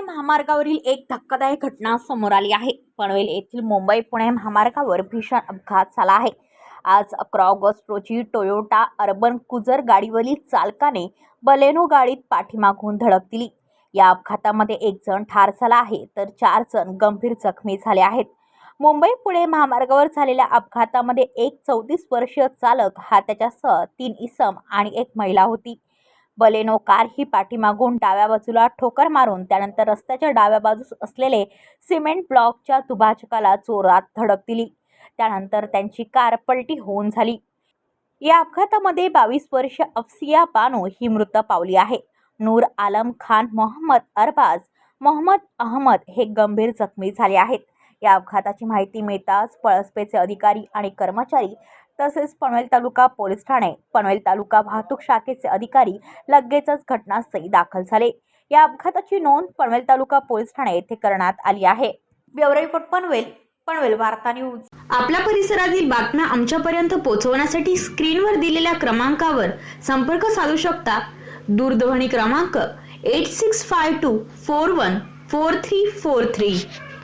महामार्गावरील एक धक्कादायक घटना समोर आली आहे. पनवेल येथील मुंबई पुणे महामार्गावर भीषण अपघात झाला आहे. आज अकरा ऑगस्ट रोजी टोयोटा अर्बन कुजर गाडीवरील चालकाने बलेनो गाडीत पाठीमागून धडक दिली. या अपघातामध्ये एक जण ठार झाला आहे तर चार जण गंभीर जखमी झाले आहेत. मुंबई पुणे महामार्गावर झालेल्या अपघातामध्ये एक चौतीस वर्षीय चालक हा त्याच्यासह तीन इसम आणि एक महिला होती. बलेनो कार ही पाठीमागून डाव्या बाजूला ठोकर मारून त्यानंतर रस्त्याच्या डाव्या बाजूस असलेले सिमेंट ब्लॉकच्या दुभाजकाला जोरात धडक दिली. त्यानंतर त्यांची कार पलटी होऊन झाली. या अपघातामध्ये बावीस वर्ष अफसिया बानो ही मृत पावली आहे. नूर आलम खान मोहम्मद अरबाज मोहम्मद अहमद हे गंभीर जखमी झाले आहेत. या अपघाताची माहिती मिळताच पळसपेचे अधिकारी आणि कर्मचारी तसेच पनवेल तालुका पोलीस ठाणे पनवेल तालुका वाहतूक शाखेचे अधिकारी लगेचच घटनास्थळी दाखल झाले. या अपघाताची नोंद पनवेल तालुका पोलीस ठाणे येथे करण्यात आली आहे. ब्युरो रिपोर्ट पनवेल पनवेल वार्ता न्यूज. आपल्या परिसरातील बातम्या आमच्यापर्यंत पोहोचवण्यासाठी स्क्रीनवर दिलेल्या क्रमांकावर संपर्क साधू शकता. दूरध्वनी क्रमांक eight six five two four one four three four three